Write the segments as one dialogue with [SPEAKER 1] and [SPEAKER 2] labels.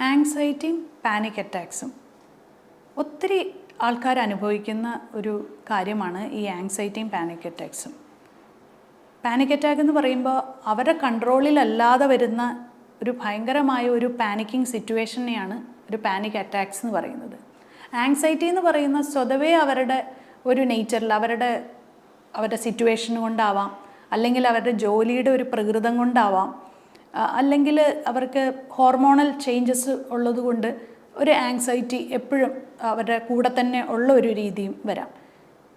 [SPEAKER 1] ആങ്സൈറ്റിയും panic അറ്റാക്സും ഒത്തിരി ആൾക്കാർ അനുഭവിക്കുന്ന ഒരു കാര്യമാണ് ഈ ആങ്സൈറ്റിയും പാനിക് അറ്റാക്സും പാനിക് അറ്റാക്ക് എന്ന് പറയുമ്പോൾ അവരുടെ കൺട്രോളിലല്ലാതെ വരുന്ന ഒരു ഭയങ്കരമായ ഒരു പാനിക്കിംഗ് സിറ്റുവേഷനെയാണ് ഒരു പാനിക് അറ്റാക്സ് എന്ന് പറയുന്നത്. ആങ്സൈറ്റി എന്ന് പറയുന്ന സ്വതവേ അവരുടെ ഒരു നേച്ചറിൽ അവരുടെ അവരുടെ സിറ്റുവേഷൻ കൊണ്ടാവാം. അല്ലെങ്കിൽ അവരുടെ ജോലിയുടെ ഒരു പ്രകൃതം കൊണ്ടാവാം. അല്ലെങ്കിൽ അവർക്ക് ഹോർമോണൽ ചേഞ്ചസ് ഉള്ളതുകൊണ്ട് ഒരു ആങ്സൈറ്റി എപ്പോഴും അവരുടെ കൂടെ തന്നെ ഉള്ള ഒരു രീതിയും വരാം.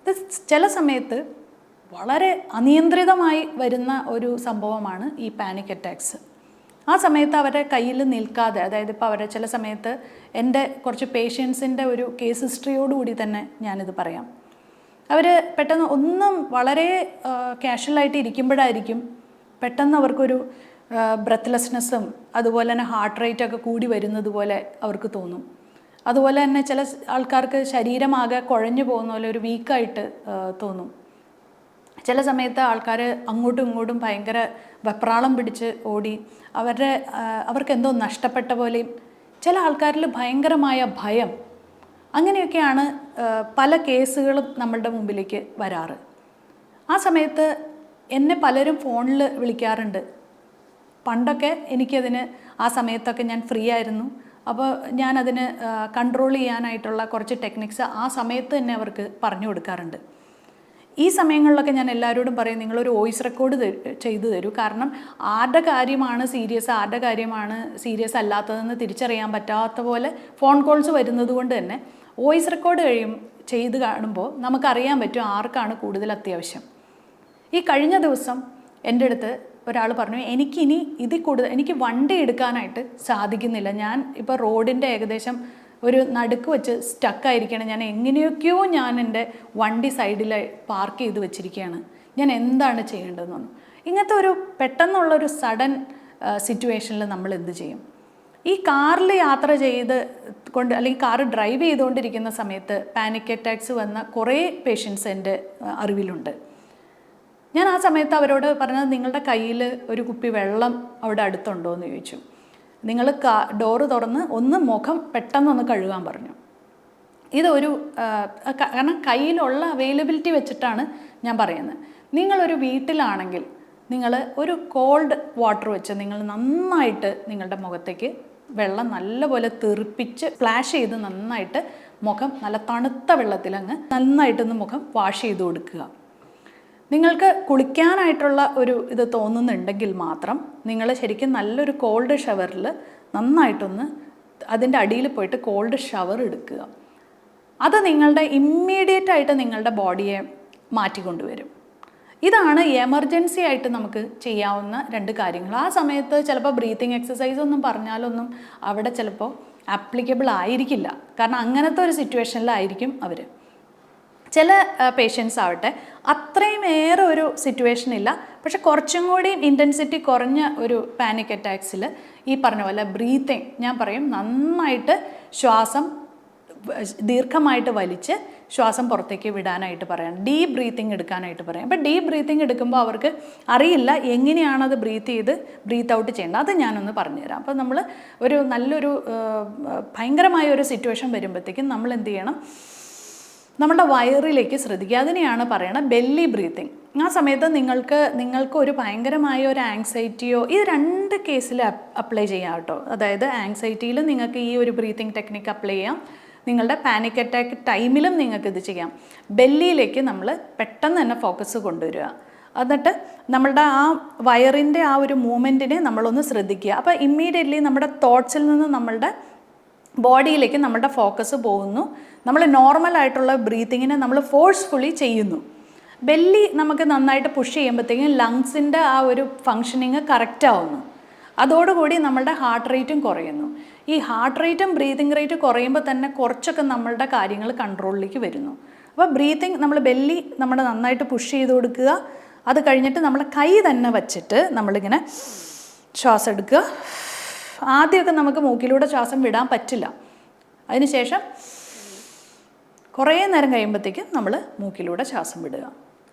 [SPEAKER 1] ഇത് ചില സമയത്ത് വളരെ അനിയന്ത്രിതമായി വരുന്ന ഒരു സംഭവമാണ് ഈ പാനിക് അറ്റാക്സ് ആ സമയത്ത് അവരുടെ കയ്യിൽ നിൽക്കാതെ അതായത് ഇപ്പോൾ അവരുടെ ചില സമയത്ത് എന്റെ കുറച്ച് പേഷ്യൻസിന്റെ ഒരു കേസ് ഹിസ്റ്ററിയോടുകൂടി തന്നെ ഞാനിത് പറയാം. അവർ പെട്ടെന്ന് ഒന്നും വളരെ കാഷ്വലായിട്ട് ഇരിക്കുമ്പോഴായിരിക്കും പെട്ടെന്ന് അവർക്കൊരു ബ്രത്ത്ലെസ്നെസ്സും അതുപോലെ തന്നെ ഹാർട്ട് റേറ്റ് ഒക്കെ കൂടി വരുന്നത് പോലെ അവർക്ക് തോന്നും. അതുപോലെ തന്നെ ചില ആൾക്കാർക്ക് ശരീരമാകെ കുഴഞ്ഞു പോകുന്ന പോലെ ഒരു വീക്കായിട്ട് തോന്നും. ചില സമയത്ത് ആൾക്കാർ അങ്ങോട്ടും ഇങ്ങോട്ടും ഭയങ്കര വെപ്രാളം പിടിച്ച് ഓടി അവരുടെ അവർക്ക് എന്തോ നഷ്ടപ്പെട്ട പോലെയും ചില ആൾക്കാരിൽ ഭയങ്കരമായ ഭയം. അങ്ങനെയൊക്കെയാണ് പല കേസുകളും നമ്മളുടെ മുമ്പിലേക്ക് വരാറ്. ആ സമയത്ത് എന്നെ പലരും ഫോണിൽ വിളിക്കാറുണ്ട്. പണ്ടൊക്കെ എനിക്കതിന് ആ സമയത്തൊക്കെ ഞാൻ ഫ്രീ ആയിരുന്നു. അപ്പോൾ ഞാനതിന് കൺട്രോൾ ചെയ്യാനായിട്ടുള്ള കുറച്ച് ടെക്നിക്സ് ആ സമയത്ത് തന്നെ അവർക്ക് പറഞ്ഞു കൊടുക്കാറുണ്ട്. ഈ സമയങ്ങളിലൊക്കെ ഞാൻ എല്ലാവരോടും പറയും നിങ്ങളൊരു വോയിസ് റെക്കോർഡ് ചെയ്തു തരൂ. കാരണം ആരുടെ കാര്യമാണ് സീരിയസ് ആരുടെ കാര്യമാണ് സീരിയസ് അല്ലാത്തതെന്ന് തിരിച്ചറിയാൻ പറ്റാത്ത പോലെ ഫോൺ കോൾസ് വരുന്നത് കൊണ്ട് തന്നെ വോയിസ് റെക്കോർഡ് കഴിയും ചെയ്ത് കാണുമ്പോൾ നമുക്കറിയാൻ പറ്റും ആർക്കാണ് കൂടുതൽ അത്യാവശ്യം. ഈ കഴിഞ്ഞ ദിവസം എന്റെ അടുത്ത് ഒരാൾ പറഞ്ഞു എനിക്കിനി ഇതിൽ കൂടുതൽ എനിക്ക് വണ്ടി എടുക്കാനായിട്ട് സാധിക്കുന്നില്ല. ഞാൻ ഇപ്പോൾ റോഡിന്റെ ഏകദേശം ഒരു നടുക്ക് വെച്ച് സ്റ്റക്കായിരിക്കണം ഞാൻ എങ്ങനെയൊക്കെയോ ഞാൻ എന്റെ വണ്ടി സൈഡിൽ പാർക്ക് ചെയ്ത് വെച്ചിരിക്കുകയാണ്. ഞാൻ എന്താണ് ചെയ്യേണ്ടതെന്ന് പറഞ്ഞു. ഇങ്ങനത്തെ ഒരു പെട്ടെന്നുള്ളൊരു സഡൻ സിറ്റുവേഷനിൽ നമ്മൾ എന്ത് ചെയ്യും? ഈ കാറിൽ യാത്ര ചെയ്ത് കൊണ്ട് അല്ലെങ്കിൽ കാർ ഡ്രൈവ് ചെയ്തുകൊണ്ടിരിക്കുന്ന സമയത്ത് പാനിക് അറ്റാക്സ് വന്ന കുറേ പേഷ്യൻസ് എന്റെ അറിവിലുണ്ട്. ഞാൻ ആ സമയത്ത് അവരോട് പറഞ്ഞത് നിങ്ങളുടെ കയ്യിൽ ഒരു കുപ്പി വെള്ളം അവിടെ അടുത്തുണ്ടോ എന്ന് ചോദിച്ചു. നിങ്ങൾ കാ ഡോറ് തുറന്ന് ഒന്ന് മുഖം പെട്ടെന്നൊന്ന് കഴുകാൻ പറഞ്ഞു. ഇതൊരു കാരണം കയ്യിലുള്ള അവൈലബിലിറ്റി വെച്ചിട്ടാണ് ഞാൻ പറയുന്നത്. നിങ്ങളൊരു വീട്ടിലാണെങ്കിൽ നിങ്ങൾ ഒരു കോൾഡ് വാട്ടർ വെച്ച് നിങ്ങൾ നന്നായിട്ട് നിങ്ങളുടെ മുഖത്തേക്ക് വെള്ളം നല്ലപോലെ തെറിപ്പിച്ച് ഫ്ലാഷ് ചെയ്ത് നന്നായിട്ട് മുഖം നല്ല തണുത്ത വെള്ളത്തിൽ അങ്ങ് നന്നായിട്ടൊന്ന് മുഖം വാഷ് ചെയ്ത് കൊടുക്കുക. നിങ്ങൾക്ക് കുളിക്കാനായിട്ടുള്ള ഒരു ഇത് തോന്നുന്നുണ്ടെങ്കിൽ മാത്രം നിങ്ങൾ ശരിക്കും നല്ലൊരു കോൾഡ് ഷവറിൽ നന്നായിട്ടൊന്ന് അതിന്റെ അടിയിൽ പോയിട്ട് കോൾഡ് ഷവർ എടുക്കുക. അത് നിങ്ങളുടെ ഇമ്മീഡിയറ്റ് ആയിട്ട് നിങ്ങളുടെ ബോഡിയെ മാറ്റിക്കൊണ്ടുവരും. ഇതാണ് എമർജൻസി ആയിട്ട് നമുക്ക് ചെയ്യാവുന്ന രണ്ട് കാര്യങ്ങൾ. ആ സമയത്ത് ചിലപ്പോൾ ബ്രീത്തിങ് എക്സസൈസ് ഒന്നും പറഞ്ഞാലൊന്നും അവിടെ ചിലപ്പോൾ ആപ്ലിക്കബിൾ ആയിരിക്കില്ല. കാരണം അങ്ങനത്തെ ഒരു സിറ്റുവേഷനിലായിരിക്കും അവർ ചില പേഷ്യൻസ് ആവട്ടെ അത്രയും ഏറെ ഒരു സിറ്റുവേഷൻ ഇല്ല. പക്ഷെ കുറച്ചും കൂടി ഇന്റൻസിറ്റി കുറഞ്ഞ ഒരു പാനിക് അറ്റാക്സിൽ ഈ പറഞ്ഞ പോലെ ബ്രീത്തിങ് ഞാൻ പറയും നന്നായിട്ട് ശ്വാസം ദീർഘമായിട്ട് വലിച്ച് ശ്വാസം പുറത്തേക്ക് വിടാനായിട്ട് പറയാം. ഡീപ്പ് ബ്രീത്തിങ് എടുക്കാനായിട്ട് പറയാം. അപ്പോൾ ഡീപ്പ് ബ്രീത്തിങ് എടുക്കുമ്പോൾ അവർക്ക് അറിയില്ല എങ്ങനെയാണ് അത് ബ്രീത്ത് ചെയ്ത് ബ്രീത്ത് ഔട്ട് ചെയ്യേണ്ടത്. അത് ഞാനൊന്ന് പറഞ്ഞുതരാം. അപ്പോൾ നമ്മൾ ഒരു നല്ലൊരു ഭയങ്കരമായ ഒരു സിറ്റുവേഷൻ വരുമ്പോഴത്തേക്കും നമ്മൾ എന്ത് ചെയ്യണം? നമ്മുടെ വയറിലേക്ക് ശ്രദ്ധിക്കുക. അതിനെയാണ് പറയണത് ബെല്ലി ബ്രീത്തിങ് ആ സമയത്ത് നിങ്ങൾക്ക് നിങ്ങൾക്ക് ഒരു ഭയങ്കരമായ ഒരു ആങ്സൈറ്റിയോ ഇത് രണ്ട് കേസിൽ അപ്ലൈ ചെയ്യാം കേട്ടോ. അതായത് ആങ്സൈറ്റിയിൽ നിങ്ങൾക്ക് ഈ ഒരു ബ്രീത്തിങ് ടെക്നിക്ക് അപ്ലൈ ചെയ്യാം. നിങ്ങളുടെ പാനിക് അറ്റാക്ക് ടൈമിലും നിങ്ങൾക്ക് ഇത് ചെയ്യാം. ബെല്ലിയിലേക്ക് നമ്മൾ പെട്ടെന്ന് തന്നെ ഫോക്കസ് കൊണ്ടുവരിക. എന്നിട്ട് നമ്മളുടെ ആ വയറിന്റെ ആ ഒരു മൂമെന്റിനെ നമ്മളൊന്ന് ശ്രദ്ധിക്കുക. അപ്പോൾ ഇമ്മീഡിയറ്റ്ലി നമ്മുടെ തോട്ട്സിൽ നിന്ന് നമ്മളുടെ ബോഡിയിലേക്ക് നമ്മുടെ ഫോക്കസ് പോകുന്നു. നമ്മൾ നോർമൽ ആയിട്ടുള്ള ബ്രീത്തിങ്ങിനെ നമ്മൾ ഫോഴ്സ്ഫുള്ളി ചെയ്യുന്നു. ബെല്ലി നമുക്ക് നന്നായിട്ട് പുഷ് ചെയ്യുമ്പോഴത്തേക്കും ലങ്സിന്റെ ആ ഒരു ഫങ്ഷനിങ് കറക്റ്റ് ആവുന്നു. അതോടുകൂടി നമ്മളുടെ ഹാർട്ട് റേറ്റും കുറയുന്നു. ഈ ഹാർട്ട് റേറ്റും ബ്രീതിങ് റേറ്റും കുറയുമ്പോൾ തന്നെ കുറച്ചൊക്കെ നമ്മളുടെ കാര്യങ്ങൾ കൺട്രോളിലേക്ക് വരുന്നു. അപ്പോൾ ബ്രീത്തിങ് നമ്മൾ ബെല്ലി നമ്മൾ നന്നായിട്ട് പുഷ് ചെയ്ത് കൊടുക്കുക. അത് കഴിഞ്ഞിട്ട് നമ്മൾ കൈ തന്നെ വച്ചിട്ട് നമ്മളിങ്ങനെ ശ്വാസം എടുക്കുക. ആദ്യമൊക്കെ നമുക്ക് മൂക്കിലൂടെ ശ്വാസം വിടാൻ പറ്റില്ല. അതിനുശേഷം കുറേ നേരം കഴിയുമ്പോഴത്തേക്കും നമ്മൾ മൂക്കിലൂടെ ശ്വാസം വിടുക.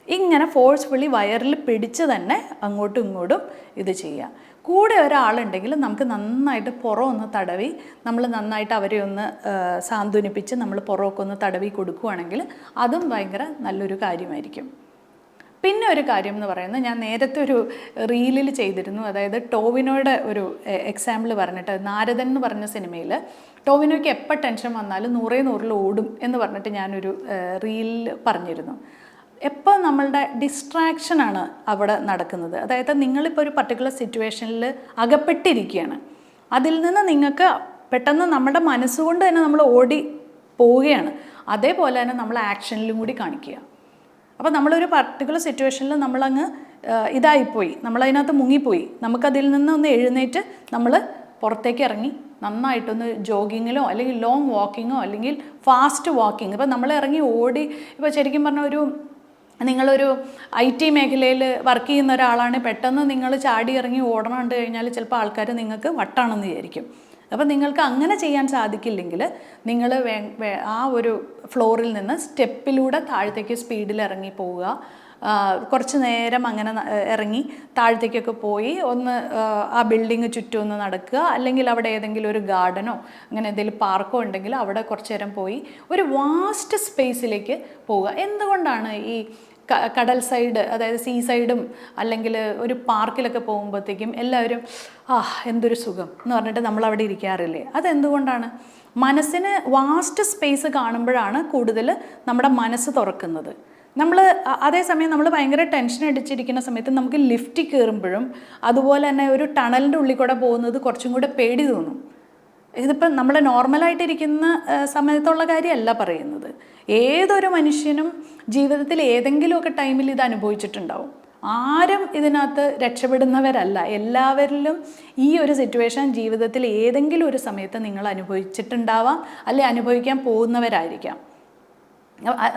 [SPEAKER 1] ഇങ്ങനെ ഫോഴ്സ്ഫുള്ളി വയറിൽ പിടിച്ച് തന്നെ അങ്ങോട്ടും ഇങ്ങോട്ടും ഇത് ചെയ്യുക. കൂടെ ഒരാളുണ്ടെങ്കിൽ നമുക്ക് നന്നായിട്ട് പുറം ഒന്ന് തടവി നമ്മൾ നന്നായിട്ട് അവരെ ഒന്ന് സാന്ത്വനിപ്പിച്ച് നമ്മൾ പുറമൊക്കെ ഒന്ന് തടവി കൊടുക്കുകയാണെങ്കിൽ അതും ഭയങ്കര നല്ലൊരു കാര്യമായിരിക്കും. പിന്നെ ഒരു കാര്യം എന്ന് പറയുന്നത് ഞാൻ നേരത്തെ ഒരു റീലിൽ ചെയ്തിരുന്നു. അതായത് ടോവിനോയുടെ ഒരു എക്സാമ്പിൾ പറഞ്ഞിട്ട് നാരദൻ എന്ന് പറഞ്ഞ സിനിമയിൽ ടോവിനോയ്ക്ക് എപ്പോൾ ടെൻഷൻ വന്നാലും നൂറേ നൂറിൽ ഓടും എന്ന് പറഞ്ഞിട്ട് ഞാനൊരു റീലിൽ പറഞ്ഞിരുന്നു. എപ്പോൾ നമ്മളുടെ ഡിസ്ട്രാക്ഷനാണ് അവിടെ നടക്കുന്നത്. അതായത് നിങ്ങളിപ്പോൾ ഒരു പർട്ടിക്കുലർ സിറ്റുവേഷനിൽ അകപ്പെട്ടിരിക്കുകയാണ്. അതിൽ നിന്ന് നിങ്ങൾക്ക് പെട്ടെന്ന് നമ്മുടെ മനസ്സുകൊണ്ട് തന്നെ നമ്മൾ ഓടി പോവുകയാണ്. അതേപോലെ തന്നെ നമ്മൾ ആക്ഷനിലും കൂടി കാണിക്കുക. അപ്പോൾ നമ്മളൊരു പർട്ടിക്കുലർ സിറ്റുവേഷനിൽ നമ്മളങ്ങ് ഇതായിപ്പോയി. നമ്മളതിനകത്ത് മുങ്ങിപ്പോയി. നമുക്കതിൽ നിന്ന് ഒന്ന് എഴുന്നേറ്റ് നമ്മൾ പുറത്തേക്ക് ഇറങ്ങി. നന്നായിട്ടൊന്ന് ജോഗിങ്ങിലോ അല്ലെങ്കിൽ ലോങ് വാക്കിങ്ങോ അല്ലെങ്കിൽ ഫാസ്റ്റ് വാക്കിംഗ് ഇപ്പോൾ നമ്മൾ ഇറങ്ങി ഓടി ഇപ്പോൾ ശരിക്കും പറഞ്ഞ ഒരു നിങ്ങളൊരു ഐ ടി മേഖലയിൽ വർക്ക് ചെയ്യുന്ന ഒരാളാണ്. പെട്ടെന്ന് നിങ്ങൾ ചാടി ഇറങ്ങി ഓടണം കഴിഞ്ഞാൽ ചിലപ്പോൾ ആൾക്കാർ നിങ്ങൾക്ക് വട്ടാണെന്ന് വിചാരിക്കും. അപ്പോൾ നിങ്ങൾക്ക് അങ്ങനെ ചെയ്യാൻ സാധിക്കില്ലെങ്കിൽ നിങ്ങൾ ആ ഒരു ഫ്ലോറിൽ നിന്ന് സ്റ്റെപ്പിലൂടെ താഴത്തേക്ക് സ്പീഡിൽ ഇറങ്ങി പോവുക. കുറച്ച് നേരം അങ്ങനെ ഇറങ്ങി താഴത്തേക്കൊക്കെ പോയി ഒന്ന് ആ, ബിൽഡിങ് ചുറ്റും ഒന്ന് നടക്കുക. അല്ലെങ്കിൽ അവിടെ ഏതെങ്കിലും ഒരു ഗാർഡനോ അങ്ങനെ എന്തെങ്കിലും പാർക്കോ ഉണ്ടെങ്കിൽ അവിടെ കുറച്ച് നേരം പോയി ഒരു വാസ്റ്റ് സ്പേസിലേക്ക് പോവുക. എന്തുകൊണ്ടാണ് ഈ കടൽ സൈഡ് അതായത് സീ സൈഡും അല്ലെങ്കിൽ ഒരു പാർക്കിലൊക്കെ പോകുമ്പോഴത്തേക്കും എല്ലാവരും ആ എന്തൊരു സുഖം എന്ന് പറഞ്ഞിട്ട് നമ്മൾ അവിടെ ഇരിക്കാറില്ലേ? അതെന്തുകൊണ്ടാണ്? മനസ്സിന് വാസ്റ്റ് സ്പേസ് കാണുമ്പോഴാണ് കൂടുതൽ നമ്മുടെ മനസ്സ് തുറക്കുന്നത്. നമ്മൾ അതേസമയം നമ്മൾ ഭയങ്കര ടെൻഷൻ അടിച്ചിരിക്കുന്ന സമയത്ത് നമുക്ക് ലിഫ്റ്റിൽ കയറുമ്പോഴും അതുപോലെ തന്നെ ഒരു ടണലിന്റെ ഉള്ളിൽ കൂടെ പോകുന്നത് കുറച്ചും കൂടെ പേടി തോന്നും. ഇതിപ്പം നമ്മൾ നോർമലായിട്ടിരിക്കുന്ന സമയത്തുള്ള കാര്യമല്ല പറയുന്നത്. ഏതൊരു മനുഷ്യനും ജീവിതത്തിൽ ഏതെങ്കിലുമൊക്കെ ടൈമിൽ ഇത് അനുഭവിച്ചിട്ടുണ്ടാവും. ആരും ഇതിനകത്ത് രക്ഷപ്പെടുന്നവരല്ല. എല്ലാവരിലും ഈ ഒരു സിറ്റുവേഷൻ ജീവിതത്തിൽ ഏതെങ്കിലും ഒരു സമയത്ത് നിങ്ങൾ അനുഭവിച്ചിട്ടുണ്ടാവാം അല്ലെ അനുഭവിക്കാൻ പോകുന്നവരായിരിക്കാം.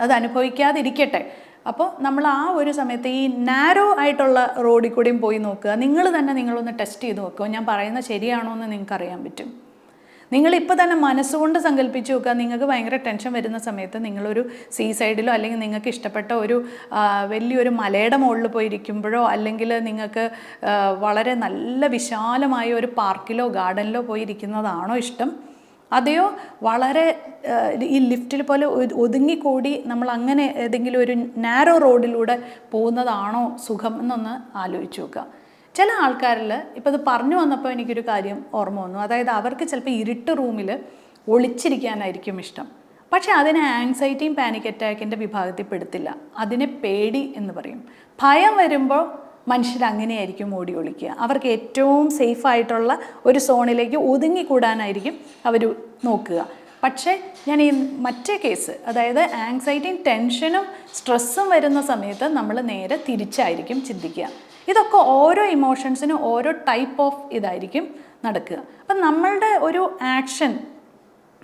[SPEAKER 1] അത് അനുഭവിക്കാതിരിക്കട്ടെ. അപ്പോൾ നമ്മൾ ആ ഒരു സമയത്ത് ഈ നാരോ ആയിട്ടുള്ള റോഡിൽ കൂടിയും പോയി നോക്കുക. നിങ്ങൾ തന്നെ നിങ്ങളൊന്ന് ടെസ്റ്റ് ചെയ്ത് നോക്കുക. ഞാൻ പറയുന്നത് ശരിയാണോ എന്ന് നിങ്ങൾക്കറിയാൻ പറ്റും. നിങ്ങൾ ഇപ്പോൾ തന്നെ മനസ്സുകൊണ്ട് സങ്കല്പിച്ച് നോക്കുക. നിങ്ങൾക്ക് ഭയങ്കര ടെൻഷൻ വരുന്ന സമയത്ത് നിങ്ങളൊരു സീ സൈഡിലോ അല്ലെങ്കിൽ നിങ്ങൾക്ക് ഇഷ്ടപ്പെട്ട ഒരു വലിയൊരു മലയുടെ മുകളിൽ പോയിരിക്കുമ്പോഴോ അല്ലെങ്കിൽ നിങ്ങൾക്ക് വളരെ നല്ല വിശാലമായ ഒരു പാർക്കിലോ ഗാർഡനിലോ പോയിരിക്കുന്നതാണോ ഇഷ്ടം? അതെയോ? വളരെ ഈ ലിഫ്റ്റിൽ പോലെ ഒതുങ്ങിക്കൂടി നമ്മൾ അങ്ങനെ ഏതെങ്കിലും ഒരു നാരോ റോഡിലൂടെ പോകുന്നതാണോ സുഖം എന്നൊന്ന് ആലോചിച്ച് നോക്കുക. ചില ആൾക്കാരിൽ ഇപ്പോൾ ഇത് പറഞ്ഞു വന്നപ്പോൾ എനിക്കൊരു കാര്യം ഓർമ്മ വന്നു. അതായത് അവർക്ക് ചിലപ്പോൾ ഇരുട്ട് റൂമിൽ ഒളിച്ചിരിക്കാനായിരിക്കും ഇഷ്ടം. പക്ഷേ അതിനെ ആങ്സൈറ്റിയും പാനിക് അറ്റാക്കിന്റെ വിഭാഗത്തിൽ പെടുത്തില്ല. അതിനെ പേടി എന്ന് പറയും. ഭയം വരുമ്പോൾ മനുഷ്യർ അങ്ങനെയായിരിക്കും ഓടി ഒളിക്കുക. അവർക്ക് ഏറ്റവും സേഫ് ആയിട്ടുള്ള ഒരു സോണിലേക്ക് ഒതുങ്ങിക്കൂടാനായിരിക്കും അവർ നോക്കുക. പക്ഷേ ഞാൻ ഈ മറ്റേ കേസ് അതായത് ആങ്സൈറ്റിയും ടെൻഷനും സ്ട്രെസ്സും വരുന്ന സമയത്ത് നമ്മൾ നേരെ തിരിച്ചായിരിക്കും ചിന്തിക്കുക. ഇതൊക്കെ ഓരോ ഇമോഷൻസിനും ഓരോ ടൈപ്പ് ഓഫ് ഇതായിരിക്കും നടക്കുക. അപ്പം നമ്മളുടെ ഒരു ആക്ഷൻ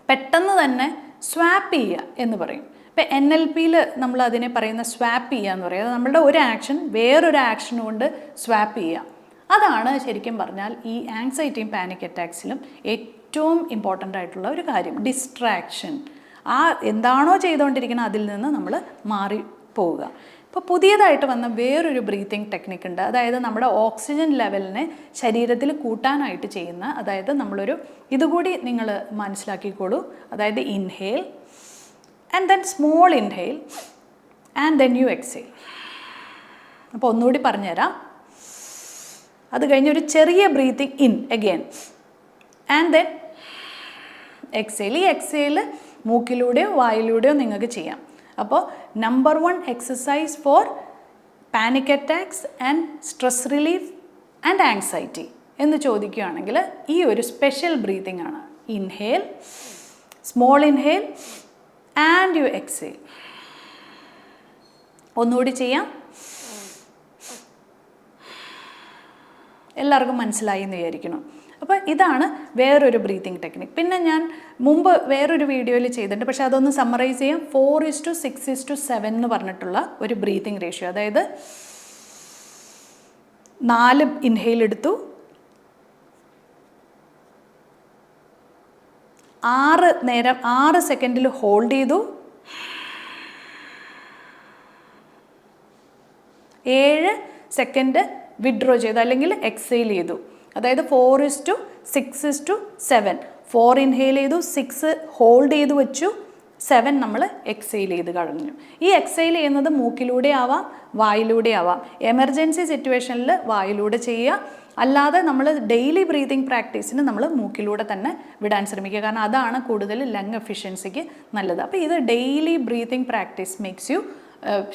[SPEAKER 1] പെട്ടെന്ന് തന്നെ സ്വാപ്പ് ചെയ്യുക എന്ന് പറയും. ഇപ്പം എൻ എൽ പിയിൽ നമ്മൾ അതിനെ പറയുന്ന സ്വാപ്പ് ചെയ്യുക എന്ന് പറയുന്നത് നമ്മളുടെ ഒരു ആക്ഷൻ വേറൊരു ആക്ഷൻ കൊണ്ട് സ്വാപ്പ് ചെയ്യുക. അതാണ് ശരിക്കും പറഞ്ഞാൽ ഈ ആങ്സൈറ്റിയും പാനിക് അറ്റാക്സിലും ഏറ്റവും ഇമ്പോർട്ടന്റ് ആയിട്ടുള്ള ഒരു കാര്യം. ഡിസ്ട്രാക്ഷൻ ആ എന്താണോ ചെയ്തുകൊണ്ടിരിക്കുന്നത് അതിൽ നിന്ന് നമ്മൾ മാറി പോവുക ഇപ്പോൾ പുതിയതായിട്ട് വന്ന വേറൊരു ബ്രീത്തിങ് ടെക്നിക്ക് ഉണ്ട്. അതായത് നമ്മുടെ ഓക്സിജൻ ലെവലിനെ ശരീരത്തിൽ കൂട്ടാനായിട്ട് ചെയ്യുന്ന അതായത് നമ്മളൊരു ഇതുകൂടി നിങ്ങൾ മനസ്സിലാക്കിക്കോളൂ. അതായത് inhale and then small inhale and then you exhale അപ്പോൾ ഒന്നുകൂടി പറഞ്ഞുതരാം. അത് കഴിഞ്ഞ് ഒരു ചെറിയ breathing in again and then exhale ഈ എക്സെയിൽ മൂക്കിലൂടെയോ വായിലൂടെയോ നിങ്ങൾക്ക് ചെയ്യാം. അപ്പോൾ number one exercise for panic attacks and stress relief and anxiety എന്ന് ചോദിക്കുകയാണെങ്കിൽ ഈ ഒരു സ്പെഷ്യൽ ബ്രീതിങ് ആണ്. Inhale small inhale and you exhale ഒന്നുകൂടി ചെയ്യാം. എല്ലാവർക്കും മനസ്സിലായി എന്ന് വിചാരിക്കണം അപ്പോൾ ഇതാണ് വേറൊരു ബ്രീത്തിങ് ടെക്നിക് പിന്നെ ഞാൻ മുമ്പ് വേറൊരു വീഡിയോയിൽ ചെയ്തിട്ടുണ്ട്. പക്ഷേ അതൊന്ന് സമ്മറൈസ് ചെയ്യാം. Four is to six is to seven എന്ന് പറഞ്ഞിട്ടുള്ള ഒരു ബ്രീത്തിങ് റേഷ്യോ അതായത് നാല് ഇൻഹെയിൽ എടുത്തു. ആറ് നേരം ആറ് സെക്കൻഡിൽ ഹോൾഡ് ചെയ്തു. ഏഴ് സെക്കൻഡ് വിഡ്രോ ചെയ്തു. അല്ലെങ്കിൽ എക്സെയിൽ ചെയ്തു. അതായത് four is to six is to seven four inhale ചെയ്തു സിക്സ് ഹോൾഡ് ചെയ്ത് വെച്ചു സെവൻ നമ്മൾ എക്സൈൽ ചെയ്ത് കഴിഞ്ഞു. ഈ എക്സൈൽ ചെയ്യുന്നത് മൂക്കിലൂടെ ആവാം വായിലൂടെ ആവാം. എമർജൻസി സിറ്റുവേഷനിൽ വായിലൂടെ ചെയ്യുക. അല്ലാതെ നമ്മൾ ഡെയിലി ബ്രീതിങ് പ്രാക്ടീസിന് നമ്മൾ മൂക്കിലൂടെ തന്നെ വിടാൻ ശ്രമിക്കുക. കാരണം അതാണ് കൂടുതൽ ലങ് എഫിഷ്യൻസിക്ക് നല്ലത്. അപ്പോൾ ഇത് daily breathing practice makes you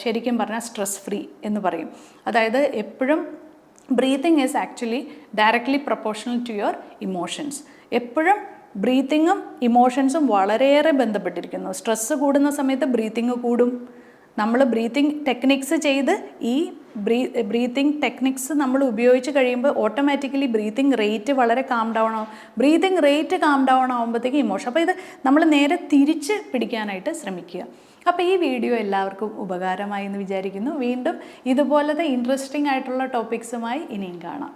[SPEAKER 1] ശരിക്കും പറഞ്ഞാൽ സ്ട്രെസ് ഫ്രീ എന്ന് പറയും. അതായത് എപ്പോഴും breathing is actually directly proportional to your emotions എപ്പോഴും ബ്രീത്തിങ്ങും ഇമോഷൻസും വളരെയേറെ ബന്ധപ്പെട്ടിരിക്കുന്നു. സ്ട്രെസ്സ് കൂടുന്ന സമയത്ത് ബ്രീത്തിങ് കൂടും. നമ്മൾ ബ്രീത്തിങ് ടെക്നിക്സ് ചെയ്ത് ഈ ബ്രീ ബ്രീത്തിങ് ടെക്നിക്സ് നമ്മൾ ഉപയോഗിച്ച് കഴിയുമ്പോൾ ഓട്ടോമാറ്റിക്കലി ബ്രീത്തിങ് റേറ്റ് വളരെ കാം ഡൗൺ ആവും. ബ്രീത്തിങ് റേറ്റ് കാം ഡൗൺ ആകുമ്പോഴത്തേക്ക് ഇമോഷൻ അപ്പോൾ ഇത് നമ്മൾ നേരെ തിരിച്ച് പിടിക്കാനായിട്ട് ശ്രമിക്കുക. അപ്പോൾ ഈ വീഡിയോ എല്ലാവർക്കും ഉപകാരമായി എന്ന് വിചാരിക്കുന്നു. വീണ്ടും ഇതുപോലത്തെ ഇൻട്രസ്റ്റിംഗ് ആയിട്ടുള്ള ടോപ്പിക്സുമായി ഇനിയും കാണാം.